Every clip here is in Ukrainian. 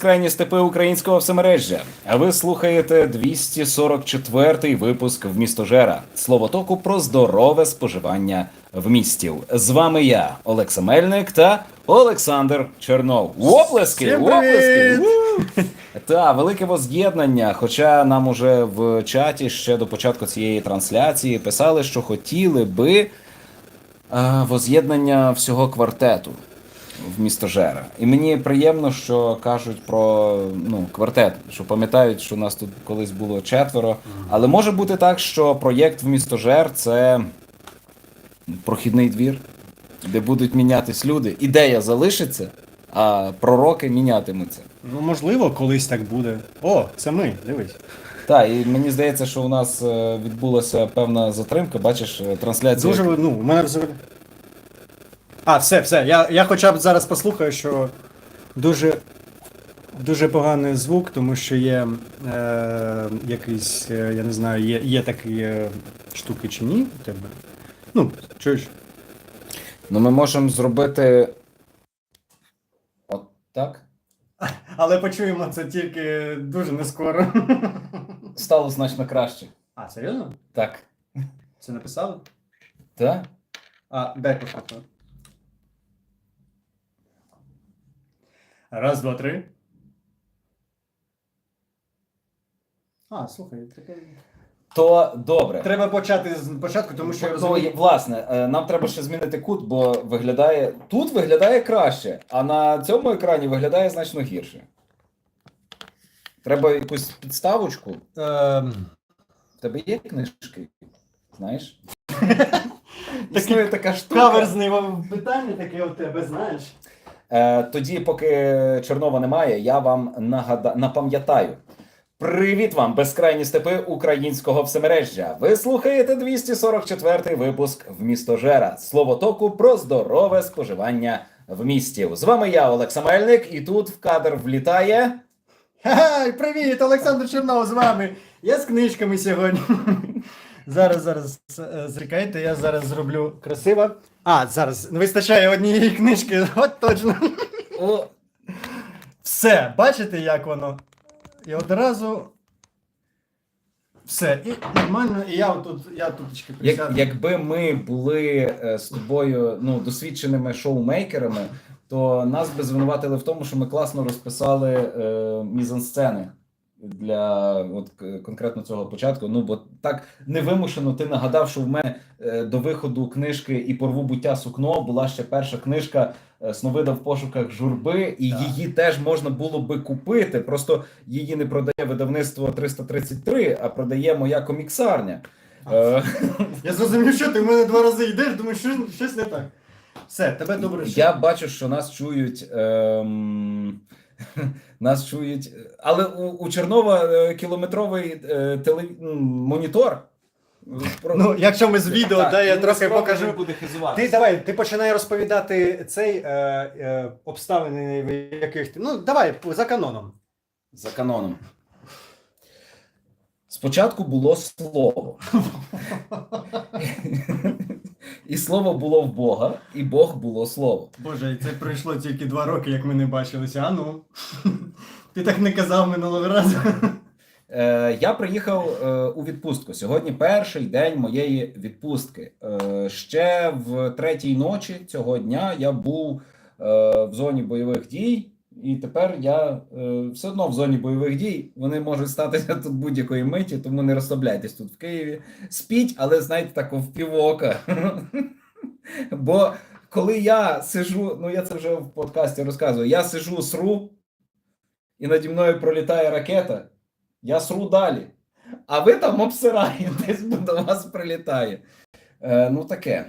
Крайні степи українського всемережжя. А ви слухаєте 244-й випуск в містожера. Словотоку про здорове споживання в містів. З вами я, Олекса Мельник та Олександр Чернов. Оплески! Оплески! Та велике воз'єднання. Хоча нам уже в чаті ще до початку цієї трансляції писали, що хотіли би воз'єднання всього квартету в місто Жера. І мені приємно, що кажуть про ну, квартет, що пам'ятають, що у нас тут колись було четверо. Але може бути так, що проєкт в місто Жер це прохідний двір, де будуть мінятись люди. Ідея залишиться, а пророки мінятимуться. Ну, можливо, колись так буде. О, це ми, дивись. Так, і мені здається, що у нас е, відбулася певна затримка. Бачиш, е, трансляція. Дуже, ну, у мене взагалі. А, все, все. Я, я хоча б зараз послухаю, що дуже, дуже поганий звук, тому що є е, якийсь, е, я не знаю, є, є такі е, штуки чи ні у тебе. Ну, чуєш? Ну, ми можемо зробити. От так. Але почуємо це тільки дуже не скоро. Стало значно краще. А, серйозно? Так. Це написали? Так? А, дай послухаю. Раз, два, три. А, слухай, таке. То добре. Треба почати з початку, тому що я То, розумію. власне, е, нам треба ще змінити кут, бо виглядає. Тут виглядає краще, а на цьому екрані виглядає значно гірше. Треба якусь підставочку. Ем, В тебе є книжки? Знаєш? Існує така штука. Каверзне вам питання таке у тебе, знаєш. Е, тоді, поки Чернова немає, я вам нагада... напам'ятаю. Привіт вам, безкрайні степи українського всемережжя. Ви слухаєте 244-й випуск в місто Жера. Словотоку про здорове споживання в місті. З вами я, Олекса Мельник, і тут в кадр влітає. Ха-ха, привіт, Олександр Чернов з вами. Я з книжками сьогодні. Зараз, зараз е, зрікайте, я зараз зроблю красиво. А, зараз не вистачає однієї книжки, от точно. О, Все, бачите, як воно? І одразу. Все, і нормально, і я тут, я тут трішки як, якби ми були е, з тобою ну, досвідченими шоумейкерами, то нас би звинуватили в тому, що ми класно розписали е, мізансцени для от, конкретно цього початку. Ну, бо так невимушено ти нагадав, що в мене е, до виходу книжки і порву буття сукно була ще перша книжка е, Сновида в пошуках журби, і Так. її теж можна було би купити. Просто її не продає видавництво 333, а продає моя коміксарня. Е, Я зрозумів, що ти в мене два рази йдеш, думаю, що щось не так. Все, тебе добре. Я бачу, що нас чують. Ем... Нас чують. Але у, у Чернова е, кілометровий е, теле... монітор. Про- Ну, якщо ми з відео, Так, да, я трохи покажу. буде хизуватися. Ти давай, ти починай розповідати цей е, е, обставини, в яких ти. Ну, давай, за каноном. За каноном. Спочатку було слово. І слово було в Бога, і Бог було слово. Боже, і це пройшло тільки два роки, як ми не бачилися. А ну. Ти так не казав минулого разу. Е, я приїхав е, у відпустку. Сьогодні перший день моєї відпустки. Е, ще в третій ночі цього дня я був е, в зоні бойових дій, і тепер я е, все одно в зоні бойових дій. Вони можуть статися тут будь-якої миті, тому не розслабляйтесь тут в Києві. Спіть, але знаєте, так в півока. Бо коли я сижу, ну я це вже в подкасті розказую, я сижу сру, і наді мною пролітає ракета. Я сру далі. А ви там обсираєтесь, бо до вас прилітає. Е, ну таке.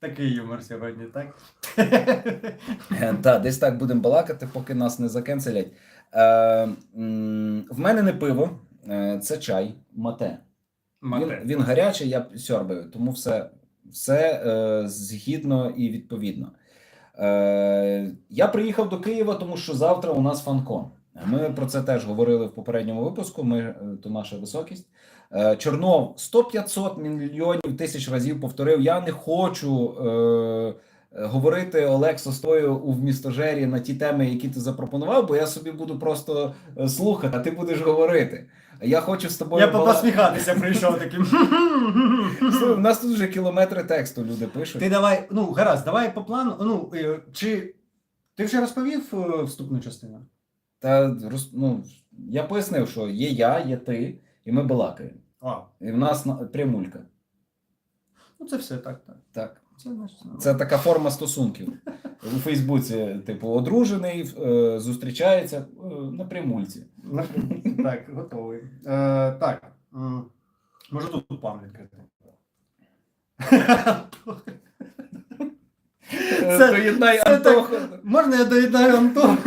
Такий юмор сьогодні, так? Е, та, десь так будемо балакати, поки нас не закенселять. Е, в мене не пиво, е, це чай, мате. Він, він гарячий, я сьорбаю, тому все, все е, згідно і відповідно. Е, я приїхав до Києва, тому що завтра у нас фанкон. Ми про це теж говорили в попередньому випуску. Ми то наша високість. Е, Чорнов 100-500 мільйонів тисяч разів повторив: я не хочу е, говорити Олексо з тою у вмістожері на ті теми, які ти запропонував, бо я собі буду просто е, слухати, а ти будеш говорити. Я хочу з тобою. Я бала- посміхатися прийшов таким. У нас тут вже кілометри тексту люди пишуть. Ти давай, ну гаразд, давай по плану. Ну е, чи ти вже розповів е, вступну частину? Та роз- ну, я пояснив, що є я, є ти, і ми балакаємо. А, І в нас прямулька. ну це все так, так. Так. Це, Це така форма стосунків. У Фейсбуці, типу, одружений, е, зустрічається е, на прямульці. Так, готовий. Е, так. Може тут план відкрити. Це- Доєднай це так- Можна я доєднаю Антох?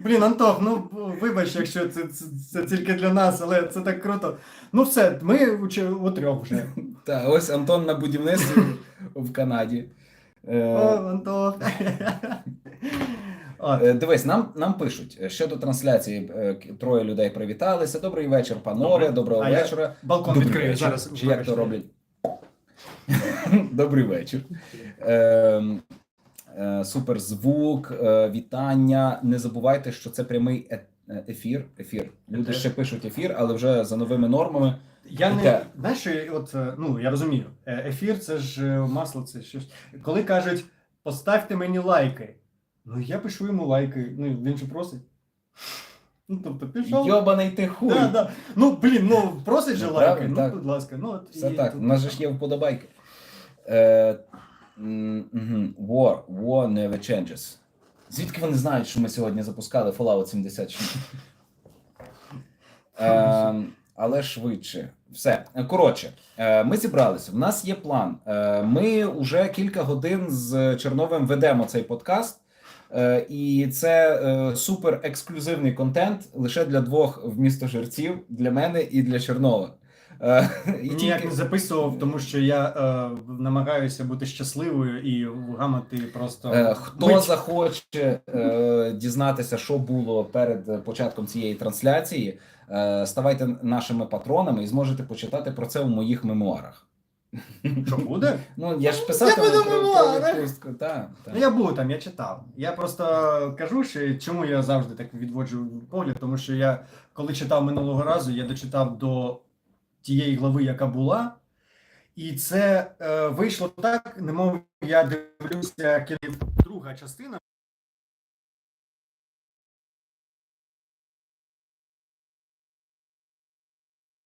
Блін, Антох, ну вибач, якщо це, це, це тільки для нас, але це так круто. Ну все, ми у, у трьох вже. Так, ось Антон на будівництві в Канаді. Е, О, Антох. От. Е, Дивись, нам, нам пишуть е, щодо трансляції. Троє людей привіталися. Добрий вечір, панове. Доброго А я вечора. Балкон відкрию зараз. Чи як то роблять? Добрий вечір. Ем, е, Супер звук, е, вітання. Не забувайте, що це прямий е- е- ефір. Ефір. Люди Етер. ще пишуть ефір, але вже за новими нормами. Я не Таке. знаєш, що от е, ну я розумію, е, ефір це ж е, масло, це щось. Коли кажуть, поставте мені лайки. Ну я пишу йому лайки. Ну він же просить. Ну тобто пішов. Йобаний ти хуй. Да, да. Ну блін, ну просить же Ну, лайки. правильно, Ну, так. будь ласка. Ну от Все і так, тут- у нас же ж є вподобайки. Е, м, мгм. War, war never changes. Звідки вони знають, що ми сьогодні запускали Fallout 76? Е, але швидше. Все. Коротше, е, ми зібралися. У нас є план. Е, ми вже кілька годин з Черновим ведемо цей подкаст. Е, І це е, супер ексклюзивний контент лише для двох вмістожерців, для мене і для Чернова. Е, І Ніяк не записував, тому що я е, намагаюся бути щасливою і гамати просто. Е, Хто мить. захоче е, дізнатися, що було перед початком цієї трансляції, е, ставайте нашими патронами і зможете почитати про це у моїх мемуарах. Що буде? Ну, я ж писав Я там буду про, про мемуари. відпустку. Так, Ну, я був там, я читав. Я просто кажу, що чому я завжди так відводжу погляд, тому що я коли читав минулого разу, я дочитав до тієї глави, яка була, і це е, вийшло так, немов я дивлюся друга частина.